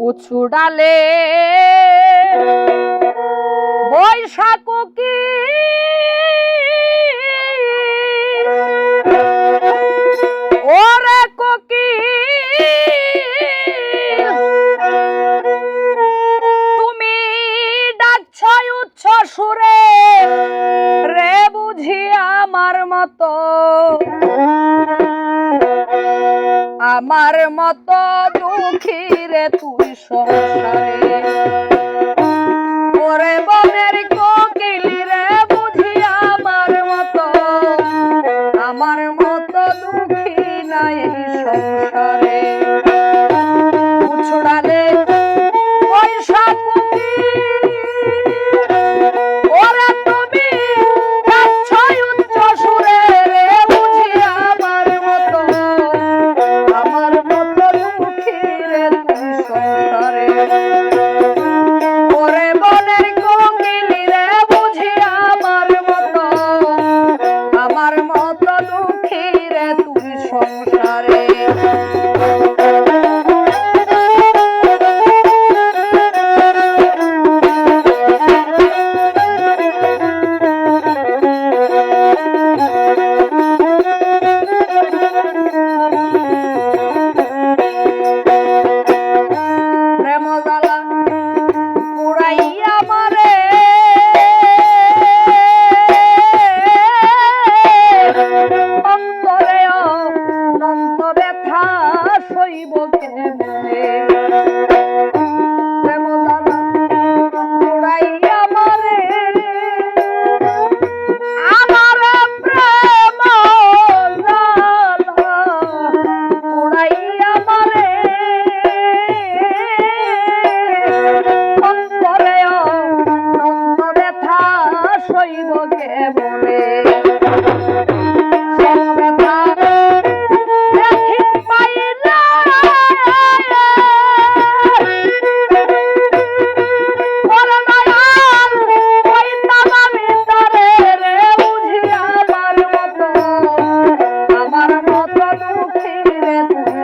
উছুড়ালে ডালে বৈশাখ কি আমার মত দুঃখী রে তুই সংসারে। ওরে বনের কোকিল রে, বুঝি আমার মতো। আমার মতো দুঃখী নাই সংসারে।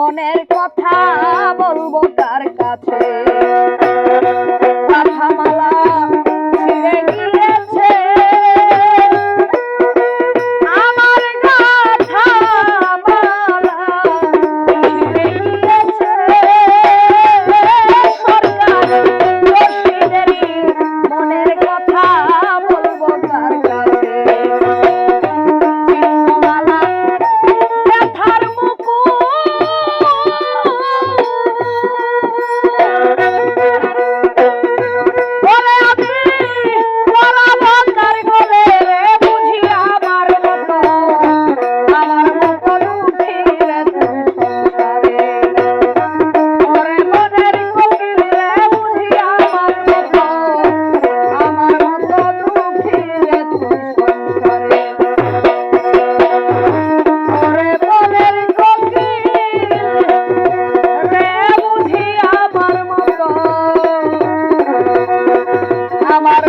মনের কথা বলব তার কাছে। আমার